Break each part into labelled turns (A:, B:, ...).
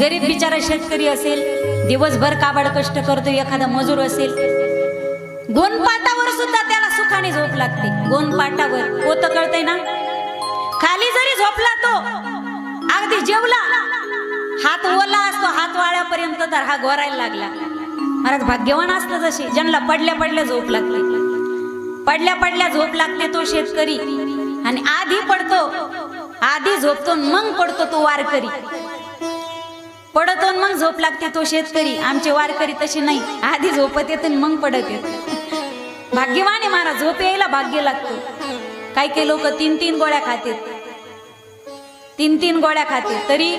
A: गरीब बिचारा शेतकरी असेल दिवसभर काबाड कष्ट करतो एखादा मजूर असेल. गोनपाटावर सुद्धा त्याला सुखाने झोप लागते. गोनपाटावर होत कळतंय ना? खाली जरी झोपला तो अगदी जेवला. हात ओला असतो हात वाळ्यापर्यंत तर हा गोरायला लागला. महाराज भाग्यवान असतं जशी ज्यांना पडल्या पडल्या झोप लागते. पडल्या पडल्या झोप लागते तो शेतकरी. आणि आधी पडतो आधी झोपतो मग पडतो तो वारकरी. पडतो आणि मग झोप लागते तो शेतकरी. आमचे वारकरी तसे नाही. आधी झोपत येते आणि मग पडत येत. भाग्यवान आहे महाराज झोप यायला भाग्य लागतो. काही काही लोक तीन तीन गोळ्या खातात. तीन तीन गोळ्या खाते तरी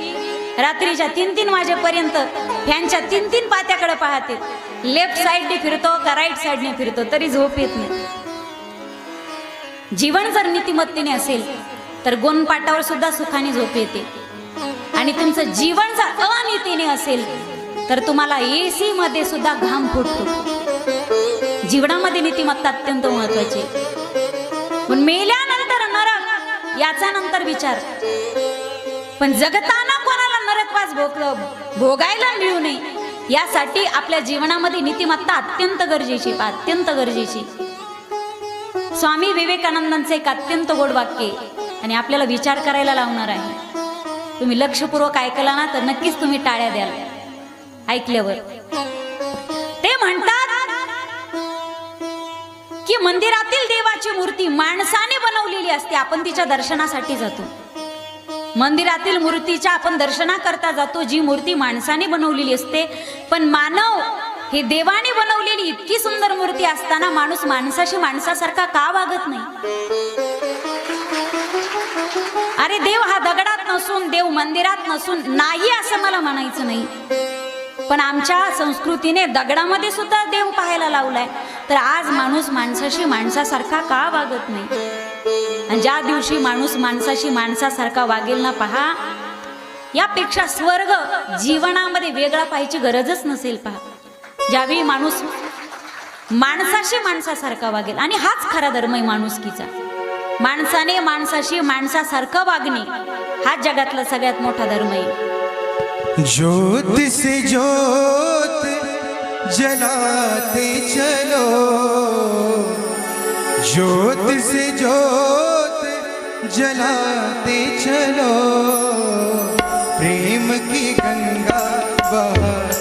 A: रात्रीच्या तीन तीन वाजेपर्यंत फॅनच्या तीन तीन पात्याकडे पाहते. लेफ्ट साईडने फिरतो का राईट साईडने फिरतो तरी झोप येत नाही. जीवन जर नीतिमत्तेने असेल तर गोनपाटावर सुद्धा सुखाने झोप येते. आणि तुमचं जीवन जर अनितीने असेल तर तुम्हाला एसी मध्ये सुद्धा घाम फुटतो. जीवनामध्ये नीतिमत्ता अत्यंत महत्वाची पण मेल्यानंतर नरक याचा नंतर विचार. पण जगताना कोणाला नरकवास भोग भोगायला मिळू नये यासाठी आपल्या जीवनामध्ये नीतिमत्ता अत्यंत गरजेची अत्यंत गरजेची स्वामी विवेकानंदांचं एक अत्यंत गोड वाक्य आणि आपल्याला विचार करायला लावणार आहे. तुम्ही लक्षपूर्वक ऐकला ना तर नक्कीच तुम्ही टाळ्या द्याल. ऐकल्यावर. ते म्हणतात की मंदिरातील देवाची मूर्ती माणसाने बनवलेली असते आपण तिच्या दर्शनासाठी जातो. मंदिरातील मूर्तीच्या आपण दर्शना करता जातो जी मूर्ती माणसाने बनवलेली असते. पण मानव हे देवाने बनवलेली इतकी सुंदर मूर्ती असताना माणूस माणसाशी माणसासारखा का वागत नाही? अरे देव हा दगडात नसून देव मंदिरात नसून नाही असं मला म्हणायचं नाही. पण आमच्या संस्कृतीने दगडामध्ये सुद्धा देव पाहायला लावलाय. तर आज माणूस माणसाशी माणसासारखा का वागत नाही? आणि ज्या दिवशी माणूस माणसाशी माणसासारखा वागेल ना पहा यापेक्षा स्वर्ग जीवनामध्ये वेगळा पाहायची गरजच नसेल पहा. ज्यावेळी माणूस माणसाशी माणसासारखा वागेल आणि हाच खरा धर्म आहे माणुसकीचा. माणसाने माणसाशी माणसासारखं वागणे हा जगातला सगळ्यात मोठा धर्म आहे.
B: ज्योत से ज्योत जलाते चलो. ज्योत से ज्योत जलाते चलो. प्रेम की गंगा
A: बहा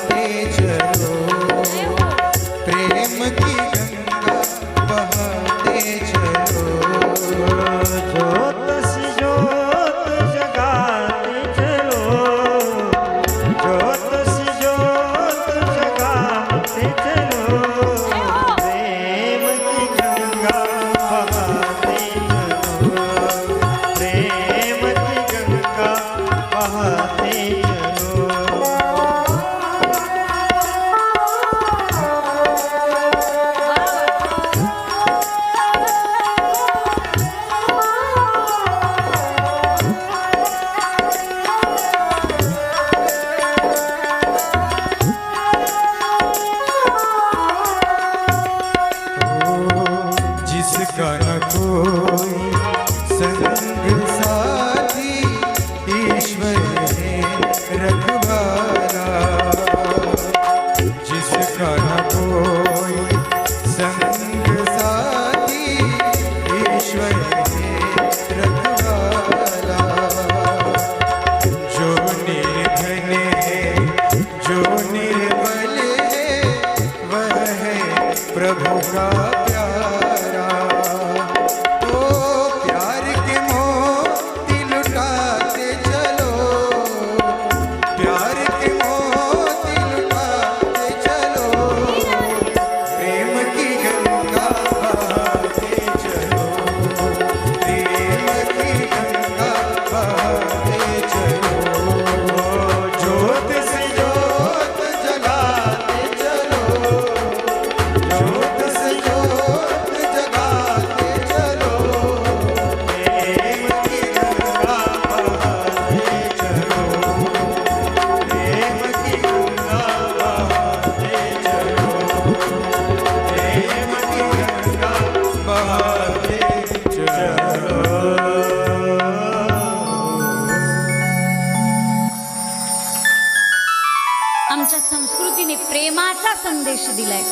A: दिलाय.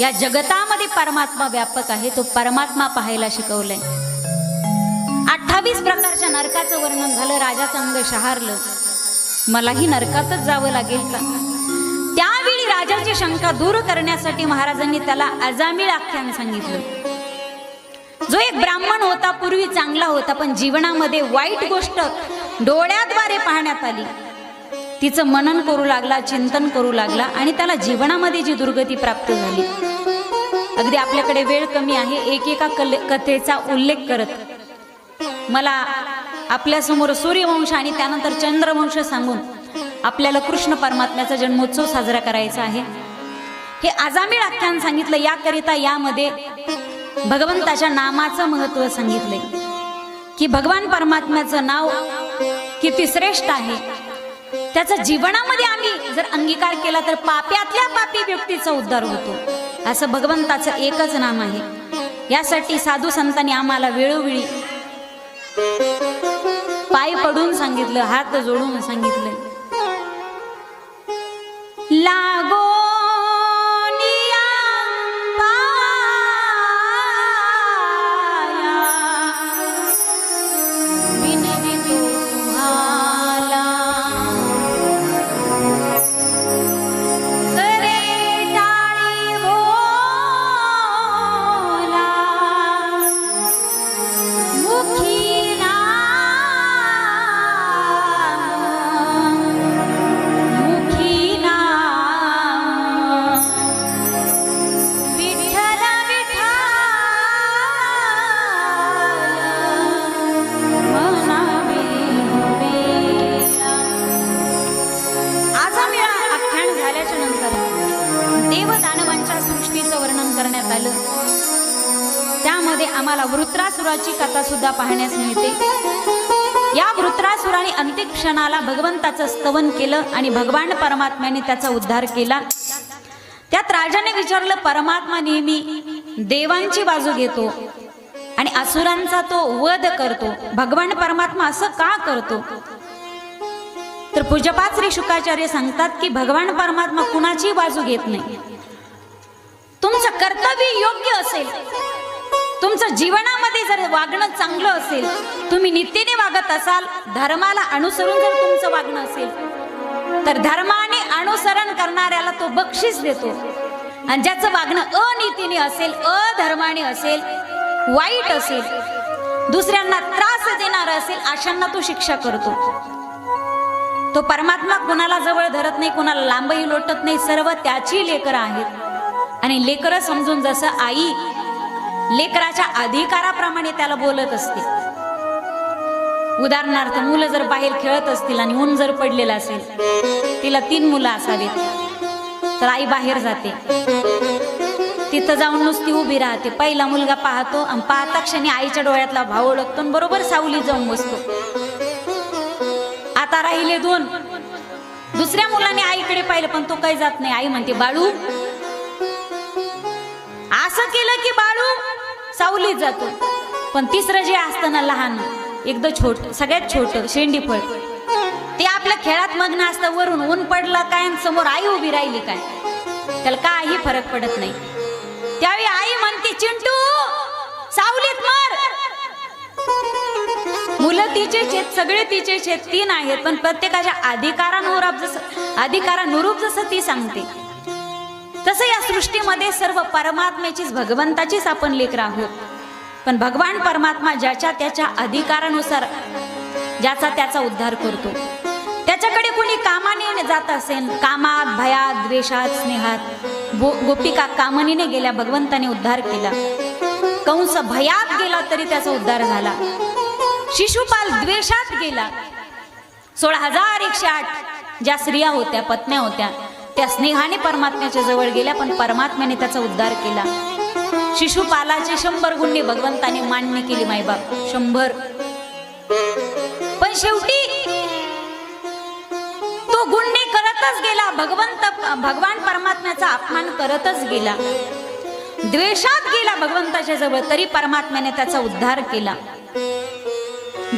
A: या जगतामध्ये परमात्मा व्यापक आहे तो परमात्मा पाहायला शिकवलाय. अठ्ठावीस प्रकारच्या नरकाचं वर्णन झालं राजाचं अंग शहारलं. मलाही नरकातच जावं लागेल का? त्यावेळी राजाची शंका दूर करण्यासाठी महाराजांनी त्याला अजामिळ आख्यान सांगितलं. जो एक ब्राह्मण होता पूर्वी चांगला होता पण जीवनामध्ये वाईट गोष्ट डोळ्याद्वारे पाहण्यात आली. तिचं मनन करू लागला चिंतन करू लागला आणि त्याला जीवनामध्ये जी दुर्गती प्राप्त झाली. अगदी आपल्याकडे वेळ कमी आहे एकेका कल कथेचा उल्लेख करत. मला आपल्यासमोर सूर्यवंश आणि त्यानंतर चंद्रवंश सांगून आपल्याला कृष्ण परमात्म्याचा जन्मोत्सव साजरा करायचा आहे. हे आजामीळ आख्यान सांगितलं याकरिता यामध्ये भगवंताच्या नामाचं महत्त्व सांगितलंय. की भगवान परमात्म्याचं नाव किती श्रेष्ठ आहे त्याचा जीवनामध्ये आम्ही जर अंगीकार केला तर पाप्यातल्या पापी व्यक्तीचा उद्धार होतो. असं भगवंताचं एकच नाम आहे. यासाठी साधू संतांनी आम्हाला वेळोवेळी पाय पडून सांगितलं हात जोडून सांगितलं. लागो वृत्रासुराची कथा सुद्धा पाहण्यास मिळते. या वृत्रासुराने अंतिम क्षणाला भगवंताचं स्तवन केलं आणि भगवान परमात्म्याने त्याचा उद्धार केला. त्यात राजाने विचारलं परमात्मा नेहमी देवांची बाजू घेतो आणि असुरांचा तो वध करतो. भगवान परमात्मा असं का करतो? तर पूजपात श्री शुकाचार्य सांगतात की भगवान परमात्मा कुणाची बाजू घेत नाही? तुमचं कर्तव्य योग्य असेल. तुमचं जीवनामध्ये जर वागणं चांगलं असेल तुम्ही नित्यने वागत असाल धर्माला अनुसरून जर तुमचं वागणं असेल तर धर्माने अनुसरण करणाऱ्याला तो बक्षीस देतो. आणि ज्याचं वागणं अनितीने असेल अधर्माने असेल वाईट असेल दुसऱ्यांना त्रास देणार असेल अशांना तो शिक्षा करतो. तो परमात्मा कुणाला जवळ धरत नाही कुणाला लांबही लोटत नाही सर्व त्याची लेकरं आहेत. आणि लेकरं समजून जसं आई लेकराच्या अधिकाराप्रमाणे त्याला बोलत असते. उदाहरणार्थ मुलं जर बाहेर खेळत असतील आणि ऊन जर पडलेलं असेल तिला तीन मुलं असावीत. तर आई बाहेर जाते. तिथं जाऊन नुसती उभी राहते. पहिला मुलगा पाहतो आणि पाहता क्षणी आईच्या डोळ्यातला भाव ओळखतो आणि बरोबर सावली जाऊन बसतो. आता राहिले दोन. दुसऱ्या मुलाने आईकडे पाहिलं पण तो काही जात नाही. आई म्हणते बाळू असं केलं की बाळू सावलीत जातो. पण तिसरं जे असतं ना लहान एकदम छोट सगळ्यात छोट शेंडी फळ ते आपल्या खेळात मग्न असतं वरून ऊन पडलं काय आणि समोर आई उभी राहिली काय? त्याला काही फरक पडत नाही. त्यावेळी आई म्हणते चिंटू सावलीत मार. मुलं तिचे शेत सगळे तिचे शेत तीन आहेत पण प्रत्येकाच्या अधिकारानुरूप जसं अधिकारानुरूप जसं ती सांगते. तसं या सृष्टीमध्ये सर्व परमात्म्याचीच भगवंताचीच आपण लेकर आहोत. पण भगवान परमात्मा ज्याच्या त्याच्या अधिकारानुसार ज्याचा त्याचा उद्धार करतो. त्याच्याकडे कोणी कामाने जात असेल कामात भयात द्वेषात स्नेहात गो गोपिका कामनीने गेल्या भगवंताने उद्धार केला. कंस भयात गेला तरी त्याचा उद्धार झाला. शिशुपाल द्वेषात गेला. सोळा हजार एकशे आठ ज्या स्त्रिया होत्या पत्न्या होत्या त्या स्नेहाने परमात्म्याच्या जवळ गेल्या पण परमात्म्याने त्याचा उद्धार केला. शिशुपालाचे शंभर गुन्हे भगवंताने मान्य केली मायबाप. शंभर. पण शेवटी तो गुन्हे करतच गेला. भगवंत भगवान परमात्म्याचा अपमान करतच गेला. द्वेषात गेला भगवंताच्या जवळ तरी परमात्म्याने त्याचा उद्धार केला.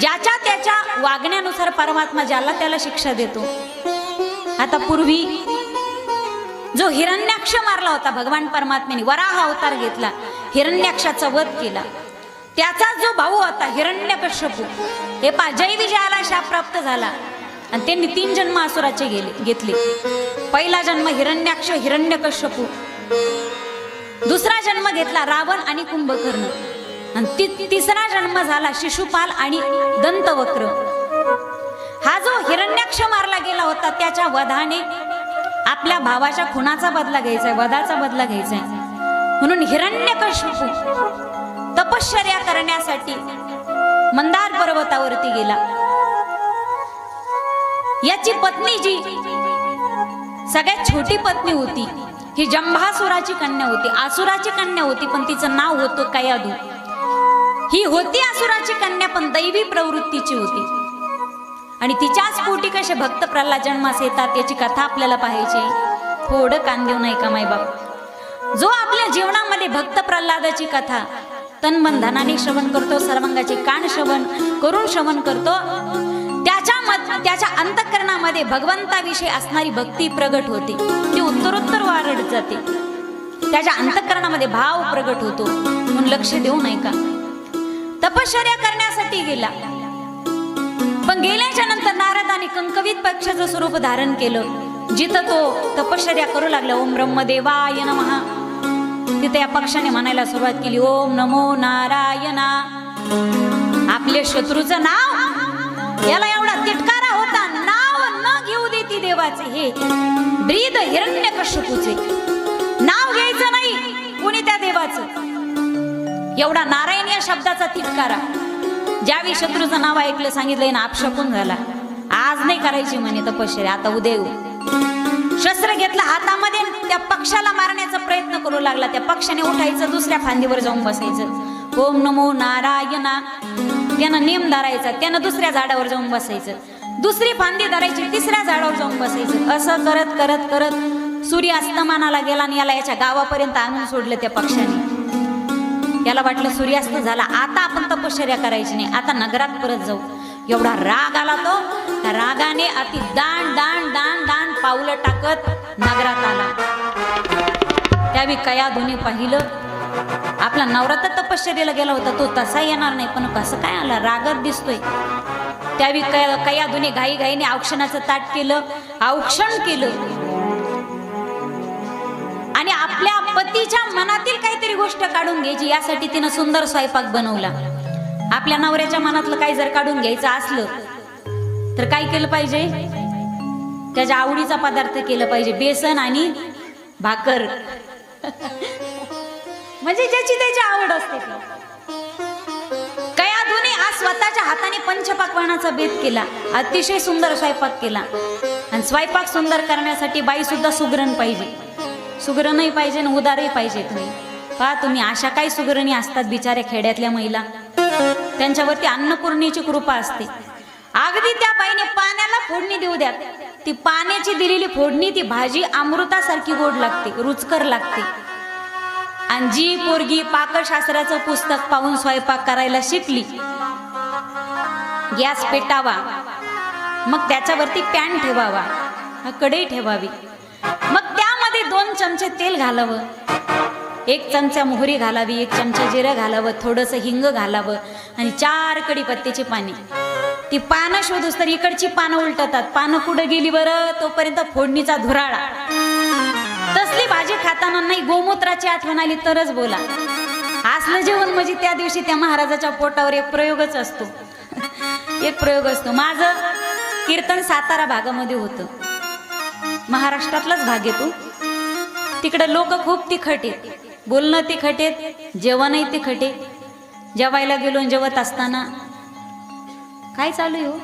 A: ज्याच्या त्याच्या वागण्यानुसार परमात्मा ज्याला त्याला शिक्षा देतो. आता पूर्वी जो हिरण्याक्ष मारला होता भगवान परमात्म्याने वराह अवतार घेतला हिरण्याक्षाचा वध केला. त्याचा जो भाऊ होता हिरण्यकश्यपू हे पा जय विजयाला शाप प्राप्त झाला. आणि त्यांनी तीन जन्म असुराचे गेले घेतले. पहिला जन्म हिरण्याक्ष हिरण्यकश्यपू दुसरा जन्म घेतला रावण आणि कुंभकर्ण. आणि ती तिसरा जन्म झाला शिशुपाल आणि दंतवक्र. हा जो हिरण्याक्ष मारला गेला होता त्याच्या वधाने आपल्या भावाच्या खुनाचा बदला घ्यायचाय वधाचा बदला घ्यायचाय. म्हणून हिरण्यकश्यपू तपश्चर्या करण्यासाठी मंदार पर्वतावरती गेला. याची पत्नी जी सगळ्यात छोटी पत्नी होती ही जंभासुराची कन्या होती आसुराची कन्या होती पण तिचं नाव होतं कयादू ही होती आसुराची कन्या पण दैवी प्रवृत्तीची होती. आणि तिच्याच पोटी कसे भक्त प्रल्हाद जन्मास येतात याची कथा आपल्याला पाहायची. थोडं कान देऊ नाही का मायबाप जो आपल्या जीवनामध्ये भक्त प्रल्हादाची कथा तन मन धनाने श्रवण करतो सर्वांगाचे कान श्रवण करून श्रवण करतो त्याच्या मत त्याच्या अंतकरणामध्ये भगवंताविषयी असणारी भक्ती प्रगट होते. ती उत्तरोत्तर वाढत जाते. त्याच्या अंतकरणामध्ये भाव प्रगट होतो. म्हणून लक्ष देऊ नाही का तपश्चर्या करण्यासाठी गेला. पण गेल्याच्यानंतर नारदाने कंकवित पक्षाचं स्वरूप धारण केलं. जिथं तो तपश्चर्या करू लागला. ओम ब्रह्मदेवाय नमहा तिथे या पक्षाने म्हणायला सुरुवात केली. ओम नमो नारायणा. आपले शत्रूचं नाव. याला एवढा तिटकारा होता. नाव न घेऊ देती देवाचे हे. ब्रीद हिरण्य कश्यपूचे. नाव घ्यायचं नाही. कुणी त्या देवाचं? एवढा नारायण या शब्दाचा तिटकारा. ज्यावेळी शत्रूचं नाव ऐकलं सांगितलंय ना आपशकून झाला. आज नाही करायची म्हणे तपश्चर्या आता उद्या शस्त्र घेतलं हातामध्ये त्या पक्षाला मारण्याचा प्रयत्न करू लागला. त्या पक्षाने उठायचं दुसऱ्या फांदीवर जाऊन बसायचं. ओम नमो नारायणा. त्यानं नेम धरायचा त्यानं दुसऱ्या झाडावर जाऊन बसायचं. दुसरी फांदी धरायची तिसऱ्या झाडावर जाऊन बसायचं. असं करत करत करत सूर्य अस्तमानाला गेला आणि याला याच्या गावापर्यंत आणून सोडलं त्या पक्षाने. याला वाटलं सूर्यास्त झाला. आता आपण तपश्चर्या करायची नाही. आता नगरात परत जाऊ. एवढा राग आला तो. त्या रागाने अति दाण दाण दाण दाण पावलं टाकत नगरात आला. त्यावेळी कया धुनी पाहिलं आपला नवरा तर तपश्चर्याला गेला होता. तो तसा येणार नाही. पण कसं काय आला? रागत दिसतोय. त्यावेळी कया कया धुनी घाई घाईने औक्षणाचं ताट केलं. औक्षण केलं. पतीच्या मनातील काहीतरी गोष्ट काढून घ्यायची यासाठी तिनं सुंदर स्वयंपाक बनवला. आपल्या नवऱ्याच्या मनातलं काही जर काढून घ्यायचं असलं तर काय केलं पाहिजे? त्याच्या आवडीचा पदार्थ केलं पाहिजे बेसन आणि भाकर. म्हणजे ज्याची त्याची आवड असते. कया धुनी आज स्वतःच्या हाताने पंचपाकवानाचा बेत केला अतिशय सुंदर स्वयंपाक केला. आणि स्वयंपाक सुंदर करण्यासाठी बाई सुद्धा सुगरण पाहिजे. सुगरणही पाहिजे आणि उदारही पाहिजे तुम्ही. पहा तुम्ही अशा काही सुगरणी असतात बिचाऱ्या खेड्यातल्या महिला. त्यांच्यावरती अन्नपूर्णेची कृपा असते. अगदी त्या बाईने पाण्याला फोडणी देऊ द्या. ती पाण्याची दिलेली फोडणी ती भाजी अमृतासारखी गोड लागते रुचकर लागते. आणि जी पोरगी पाकशास्त्राचं पुस्तक पाहून स्वयंपाक करायला शिकली गॅस पेटावा. मग त्याच्यावरती पॅन ठेवावा कढई ठेवावी. दोन चमचे तेल घालावं. एक चमचा मोहरी घालावी एक चमचा जिरं घालावं थोडंसं हिंग घालावं आणि चार कडीपत्त्याची पाने. ती पानं शोधूस तर इकडची पानं उलटतात. पानं कुठं गेली बरं? तोपर्यंत फोडणीचा धुराळा. तसली भाजी खाताना नाही गोमूत्राची आठवण आली तरच बोला. असलं जेवण म्हणजे त्या दिवशी त्या महाराजाच्या पोटावर एक प्रयोगच असतो. एक प्रयोग असतो. माझं कीर्तन सातारा भागामध्ये होतं. महाराष्ट्रातलाच भाग येतो तिकडं लोक खूप तिखट आहेत. बोलणं तिखट आहेत जेवणही तिखट आहे जेवायला गेलो जेवत असताना काय चालू आहे हो?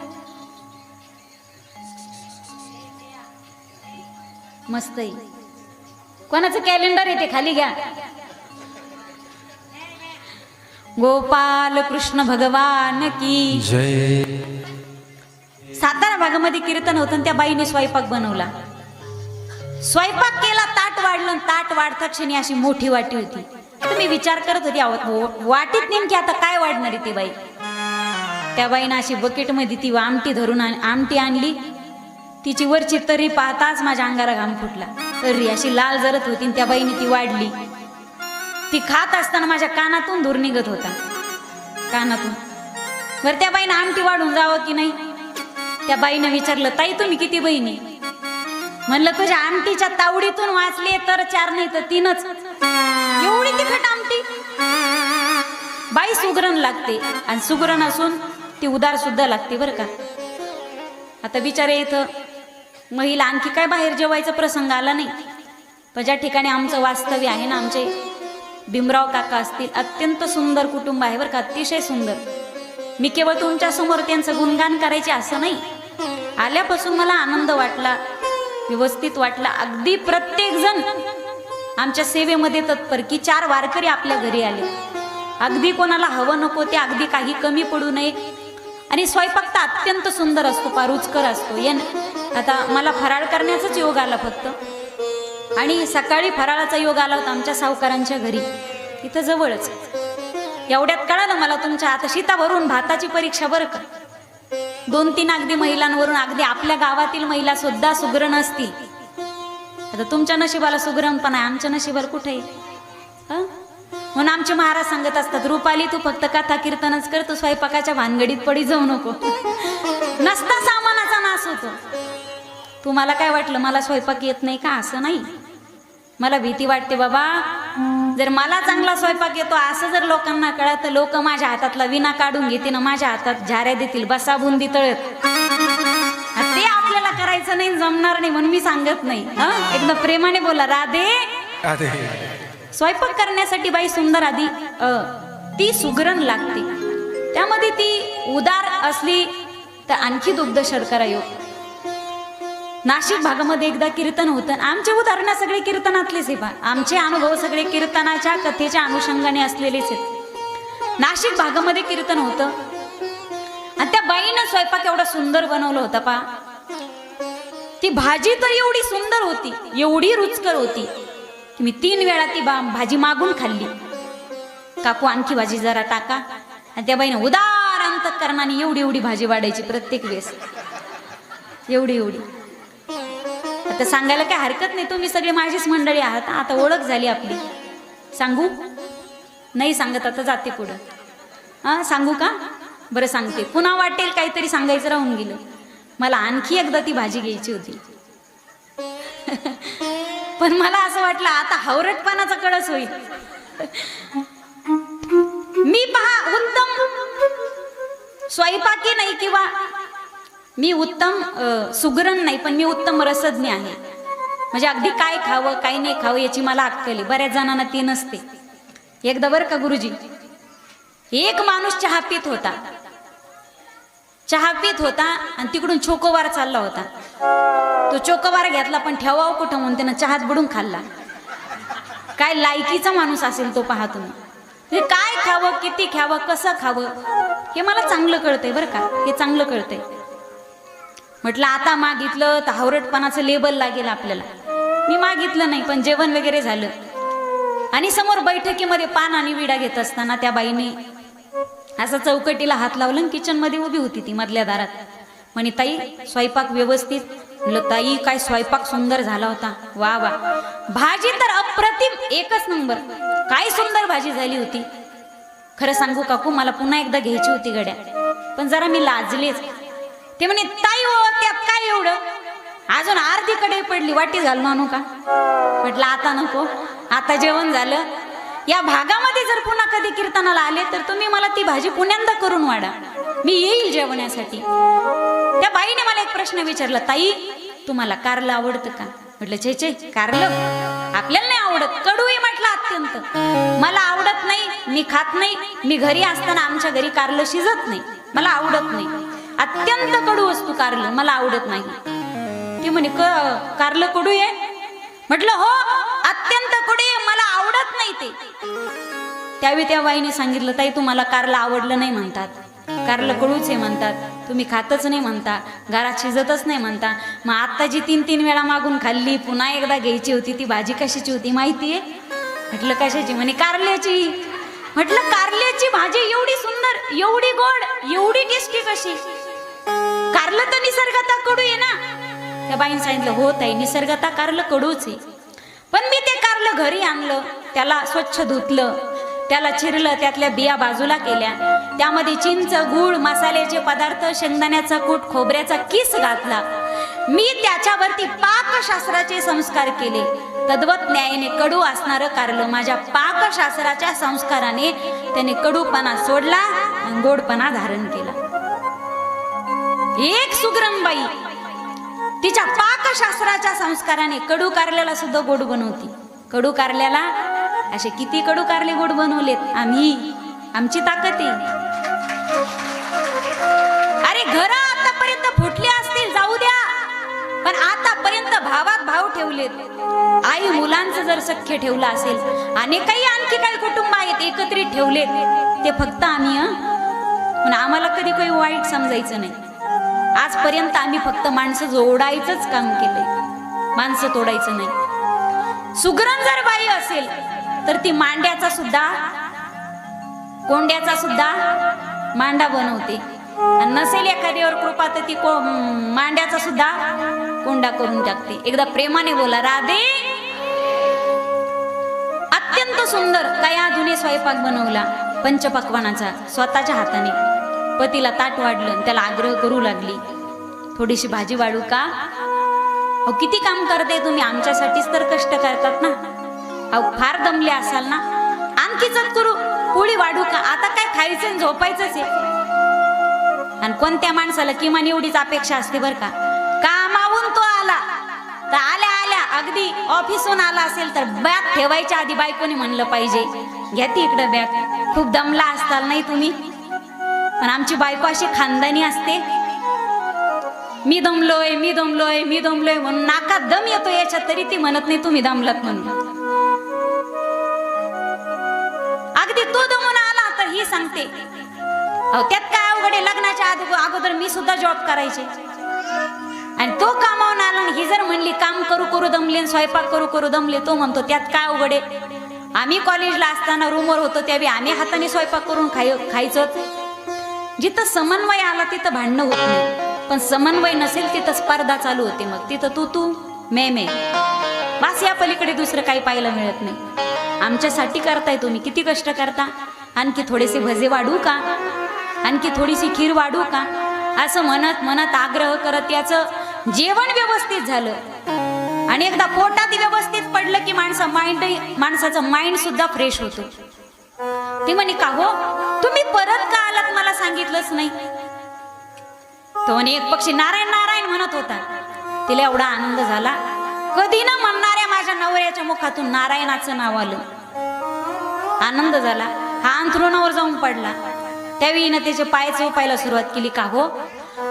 A: मस्त आहे. कोणाचं कॅलेंडर येते खाली घ्या. गोपाल कृष्ण भगवान की.
B: जय.
A: सातारा भागामध्ये कीर्तन होतं त्या बाईने स्वयंपाक बनवला. स्वयंपाक केला ताट वाढलं आणि ताट वाढता क्षणी अशी मोठी वाटी होती. तर मी विचार करत होती अहो, वाटीत नेमकी आता काय वाढणार आहे ती बाई? त्या बाईनं अशी बकेटमध्ये ती आमटी धरून आण- आमटी आणली. तिची वरची तरी पाहताच माझ्या अंगारा घाम फुटला. तरी अशी लाल जरत होती त्या बाईने ती वाढली. ती खात असताना माझ्या कानातून धूर निघत होता. कानातून. बरं त्या बाईनं आमटी वाढून जावं की नाही? त्या बाईनं विचारलं ताई तुम्ही किती बहिणी? म्हणलं तुझ्या आमटीच्या तावडीतून वाचले तर चार नाही तर तीनच. एवढी तिखट आमटी. बाई सुगरण लागते आणि सुगरण असून ती उदार सुद्धा लागते बरं का. आता बिचारे इथं महिला आणखी काय बाहेर जेवायचा प्रसंग आला नाही. पण ज्या ठिकाणी आमचं वास्तव्य आहे ना आमचे भीमराव काका असतील अत्यंत सुंदर कुटुंब आहे बरं का अतिशय सुंदर. मी केवळ तुमच्यासमोर त्यांचं गुणगान करायचे असं नाही. आल्यापासून मला आनंद वाटला. व्यवस्थित वाटला. अगदी प्रत्येक जण आमच्या सेवेमध्ये तत्पर की चार वारकरी आपल्या घरी आले. अगदी कोणाला हवं नको ते अगदी काही कमी पडू नये. आणि स्वयंपाक तर अत्यंत सुंदर असतो पा रुचकर असतो. येन आता मला फराळ करण्याचाच योग आला फक्त. आणि सकाळी फराळाचा योग आला होता आमच्या सावकारांच्या घरी. इथं जवळच. एवढ्यात कळालं मला तुमच्या आता शीतावरून भाताची परीक्षा बरं का? दोन तीन अगदी महिलांवरून अगदी आपल्या गावातील महिला सुद्धा सुग्रण असतील आता तुमच्या नशिबाला सुग्रम पण आहे आमच्या नशिबाला कुठे आहे? म्हणून आमचे महाराज सांगत असतात रुपाली तू फक्त कथा कीर्तनच कर तू स्वयंपाकाच्या भानगडीत पडी जाऊ नको. नसता सामानाचा नाश होतो. तुम्हाला काय वाटलं मला स्वयंपाक येत नाही का? असं नाही. मला भीती वाटते बाबा जर मला चांगला स्वयंपाक येतो असं जर लोकांना कळत तर लोक माझ्या हातातला विना काढून घेतील माझ्या हातात झाऱ्या देतील बसा बुंदी तळत. ते आपल्याला करायचं नाही जमणार नाही म्हणून मी सांगत नाही. हं? एकदा प्रेमाने बोला राधे.
B: राधे.
A: स्वयंपाक करण्यासाठी बाई सुंदर आधी ती सुगरण लागते. त्यामध्ये ती उदार असली तर आणखी दुग्ध शर्करा योग नाशिक भागामध्ये एकदा कीर्तन होतं. आणि आमचे उदाहरणं सगळे कीर्तनातलेच आहे बा. आमचे अनुभव सगळे कीर्तनाच्या कथेच्या अनुषंगाने असलेलेच आहेत. नाशिक भागामध्ये कीर्तन होतं. आणि त्या बाईनं स्वयंपाक एवढा सुंदर बनवलं होता पा. ती भाजी तर एवढी सुंदर होती. एवढी रुचकर होती. की मी तीन वेळा ती बा भाजी मागून खाल्ली. काकू आणखी भाजी जरा टाका. आणि त्या बाईनं उदार अंतकरणाने एवढी एवढी भाजी वाढायची प्रत्येक वेळेस. एवढी एवढी. आता सांगायला काय हरकत नाही. तुम्ही सगळे माझीच मंडळी आहात. आता ओळख झाली आपली. सांगू? नाही सांगत आता जाते पुढं. हां सांगू का? बरं सांगते. पुन्हा वाटेल काहीतरी सांगायचं राहून गेलं. मला आणखी एकदा ती भाजी घ्यायची होती. पण मला असं वाटलं आता हावरटपणाचा कळस होईल. मी पहा उत्तम. स्वयंपाकी नाही किंवा मी उत्तम अ, सुगरण नाही पण मी उत्तम रसज्ञ आहे. म्हणजे अगदी काय खावं काय नाही खावं याची मला अक्कल बऱ्याच जणांना ती नसते. एकदा बरं का गुरुजी? एक माणूस चहा पित होता. चहा पित होता आणि तिकडून चोकोबार चालला होता. तो चोकोबार घेतला पण ठेवावं कुठं म्हणून त्यानं चहात बुडून खाल्ला. काय लायकीचा माणूस असेल तो पहा तुम्ही. काय खावं किती खावं कसं खावं हे मला चांगलं कळतंय बरं का? हे चांगलं कळतंय. म्हटलं आता मागितलं तर हावरटपणाचं लेबल लागेल आपल्याला. मी मागितलं नाही पण जेवण वगैरे झालं. आणि समोर बैठकीमध्ये पान आणि विडा घेत असताना त्या बाईने असं चौकटीला हात लावलं किचनमध्ये उभी होती ती मधल्या दारात. म्हणे ताई स्वयंपाक व्यवस्थित. म्हणलं ताई काय स्वयंपाक सुंदर झाला होता. वा वा. भाजी तर अप्रतिम एकच नंबर. काय सुंदर भाजी झाली होती. खरं सांगू काकू मला पुन्हा एकदा घ्यायची होती गड्या. पण जरा मी लाजलेच. ते म्हणे ताई हो त्यात काय एवढं? अजून अर्धी कडे पडली वाटी घालून आणू का? म्हटलं आता नको आता जेवण झालं. या भागामध्ये जर पुन्हा कधी कीर्तनाला आले तर तुम्ही मला ती भाजी पुण्यांदा करून वाढा. मी येईल जेवण्यासाठी. त्या बाईने मला एक प्रश्न विचारला ताई तुम्हाला कारलं आवडतं का? म्हटलं छे छे कारलं? आपल्याला नाही आवडत. कडू आहे म्हटलं अत्यंत. मला आवडत नाही मी खात नाही मी घरी असताना आमच्या घरी कारलं शिजत नाही. मला आवडत नाही. अत्यंत कडू असतो कारलं मला आवडत नाही. ती म्हणे क कारलं कडू आहे म्हटलं हो अत्यंत कडू आहे मला आवडत नाही ते. त्यावेळी त्या बाईने सांगितलं ताई तुम्हाला कारलं आवडलं नाही म्हणतात. कारलं कडूच आहे म्हणतात. तुम्ही खातच नाही म्हणता घरात शिजतच नाही म्हणता. मग आता जी तीन तीन वेळा मागून खाल्ली पुन्हा एकदा घ्यायची होती ती भाजी कशाची होती माहिती आहे म्हटलं कशाची? म्हणे कारल्याची. म्हटलं एवढी गोड एवढी टेस्टी कशी? कारलं तर निसर्गाता कडू आहे ना? त्या बाईन सांगितलं होत आहे निसर्गता कारलं कडूच आहे. पण मी ते कारलं घरी आणलं त्याला स्वच्छ धुतलं त्याला चिरलं त्यातल्या बिया बाजूला केल्या. त्यामध्ये चिंच गूळ मसाल्याचे पदार्थ शेंगदाण्याचा कूट खोबऱ्याचा किस घातला. मी त्याच्यावरती पाकशास्त्राचे संस्कार केले. तद्वत न्यायाने कडू असणारं कारलं माझ्या पाकशास्त्राच्या संस्काराने त्याने कडूपणा सोडला आणि गोडपणा धारण केला. एक सुग्रमबाई तिच्या पाकशास्त्राच्या संस्काराने कडू कारल्याला सुद्धा गोड बनवती. कडू कारल्याला असे किती कडू कारले गोड बनवलेत? आम्ही आमची ताकद आहे. अरे घर आतापर्यंत फुटले असतील जाऊ द्या. पण आतापर्यंत भावात भाव ठेवलेत. आई मुलांचं जर सख्य ठेवलं असेल आणि काही जे काही कुटुंब आहेत एकत्रित ठेवलेत ते फक्त आम्ही पण आम्हाला कधी काही वाईट समजायचं नाही. आजपर्यंत आम्ही फक्त माणसं जोडायचंच काम केलंय. माणसं तोडायचं नाही. सुगरण जर बाई असेल तर ती मांड्याचा सुद्धा कोंड्याचा सुद्धा मांडा बनवते. आणि नसेल एखाद्यावर कृपा तर ती को मांड्याचा सुद्धा कोंडा करून टाकते. एकदा प्रेमाने बोला राधे सुंदर कया धुने स्वयंपाक बनवला पंचपक्वानाचा स्वतःच्या हाताने. पतीला ताट वाढलं त्याला आग्रह करू लागली. थोडीशी भाजी वाढू का? अहो किती काम करते तुम्ही? आमच्यासाठीच तर कष्ट करतात ना. अहो फार दमले असाल ना. आणखी चत करू. पोळी वाढू का? आता काय खायचं आणि झोपायचंच आहे. आणि कोणत्या माणसाला किमान एवढीच अपेक्षा असते बर का? कामावून तो आला. तर आले आल्या अगदी ऑफिसहून आला असेल तर बॅग ठेवायच्या आधी बायकोने म्हणलं पाहिजे. घ्या ती इकडं बॅग. खूप दमला असताल नाही तुम्ही? पण आमची बायको अशी खानदानी असते. मी दमलोय मी दमलोय मी दमलोय म्हणून नाकात दम येतो याच्यात तरी ती म्हणत नाही तुम्ही दमलात म्हणून. अगदी तो दमून आला तर ही सांगते. अहो त्यात काय अवघड आहे? लग्नाच्या आधी- अगोदर मी सुद्धा जॉब करायचे. आणि तो कामावून आला ही मुलीन स्वयंपाक करू करू दमले. तो म्हणतो त्यात काय अवघड आहे? आम्ही कॉलेजला असताना रूमवर होतो त्यावेळी आम्ही हाताने स्वयंपाक करून खाय खायचो जिथं समन्वय आला तिथं भांडणं होत नाही. पण समन्वय नसेल तिथं स्पर्धा चालू होते मग. तिथं तू तू मे मे. बस या पलीकडे दुसरं काही पाहायला मिळत नाही. आमच्यासाठी करताय तुम्ही. किती कष्ट करता? आणखी थोडेसे भजे वाढू का? आणखी थोडीशी खीर वाढू का? असं म्हणत म्हणत आग्रह करत याचं जेवण व्यवस्थित झालं. आणि एकदा पोटात व्यवस्थित पडलं की माणसं माइंड माणसाचं माइंड सुद्धा फ्रेश होतो. ती म्हणे का हो? तुम्ही परत का आलात? मला सांगितलंच नाही. तो म्हणे एक पक्षी नारायण नारायण म्हणत होता. तिला एवढा आनंद झाला. कधी ना म्हणणाऱ्या माझ्या नवऱ्याच्या मुखातून नारायणाचं नाव आलं. आनंद झाला. हा अंथरुणावर जाऊन पडला. त्यावेळी ना त्याचे पाय चोपायला सुरुवात केली. का हो?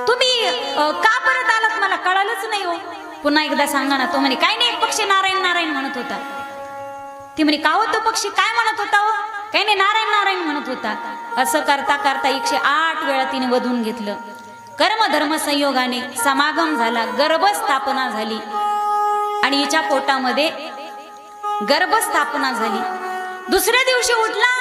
A: तुम्ही का परत आलात? मला कळालंच नाही हो. पुन्हा एकदा सांगा ना तो म्हणे काय नाही एक पक्षी नारायण नारायण म्हणत होता. ती म्हणे का हो तो पक्षी? काय म्हणत होता हो? काही नाही नारायण नारायण म्हणत होता. असं करता करता एकशे आठ वेळा तिने वधून घेतलं. कर्म धर्म संयोगाने समागम झाला गर्भस्थापना झाली. आणि हिच्या पोटामध्ये गर्भस्थापना झाली. दुसऱ्या दिवशी उठला.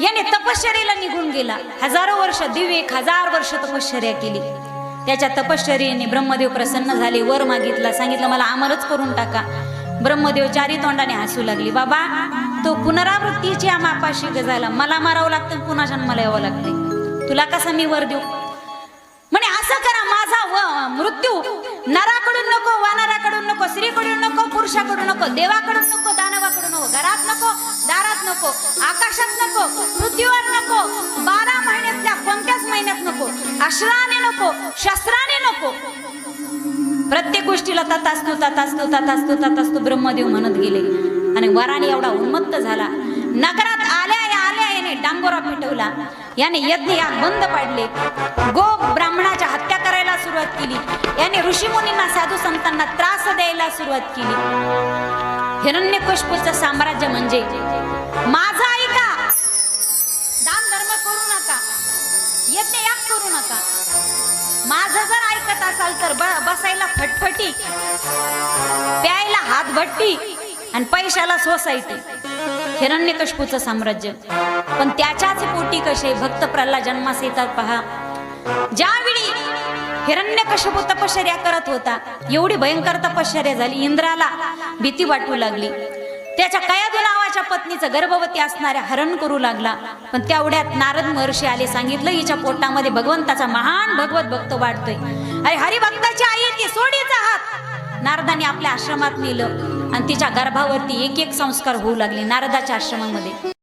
A: याने तपश्चर्याला निघून गेला. हजारो वर्ष दिव्य एक हजार वर्ष तपश्चर्या केली. त्याच्या तपश्चर्याने ब्रह्मदेव प्रसन्न झाले वर मागितला सांगितलं मला अमरच करून टाका. ब्रह्मदेव चारी तोंडाने हसू लागली बाबा तो पुनरावृत्तीच्या मापाशी गजाला मला मारावं लागतं पुन्हा जन्माला यावं लागते तुला कसा मी वर देऊ? म्हणे असं करा माझा व मृत्यू नराकडून नको वानराकडून नको स्त्रीकडून नको पुरुषाकडून नको देवाकडून नको दानवाकडून नको घरात नको दारात नको आकाशात नको पृथ्वीवर नको बारा महिन्यातल्या कोणत्याच महिन्यात नको अश्राने नको शस्त्राने नको. प्रत्येक गोष्टीला तथास्तु तथास्तु तथास्तु तथास्तु ब्रह्मदेव म्हणत गेले. आणि वराने एवढा उन्मत्त झाला. नगरात आल्या या आल्या याने डांगोरा पेटवला. याने यज्ञ याग बंद पाडले. गो ब्राह्मणाच्या हत्या करायला सुरुवात केली. याने ऋषीमुनींना साधू संतांना त्रास द्यायला सुरुवात केली. हिरण्यकश्यपूचं साम्राज्य म्हणजे माझा ऐका दान धर्म करू नका. यज्ञ याग करू नका. माझं जर ऐकत असाल तर बसायला फटफटी प्यायला हातभट्टी आणि पैशाला सोसायटी. हिरण्यकश्यपूचं साम्राज्य. पण त्याच्याच पोटी कसे? भक्त प्रल्हाद जन्मास येतात पहा. ज्या हिरण्य हिरण्यकश्यप तपश्चर्या करत होता. एवढी भयंकर तपश्चर्या झाली. इंद्राला भीती वाटू लागली. त्याच्या कयादू नावाच्या पत्नीचं गर्भवती असणाऱ्या हरण करू लागला. पण तेवढ्यात नारद महर्षी आले सांगितलं हिच्या पोटामध्ये भगवंताचा महान भगवत भक्त वाढतोय. अरे हरिभक्ताची आई ती सोडीच आहात. नारदाने आपल्या आश्रमात नेलं. आणि तिच्या गर्भावरती एक एक संस्कार होऊ लागले नारदाच्या आश्रमामध्ये.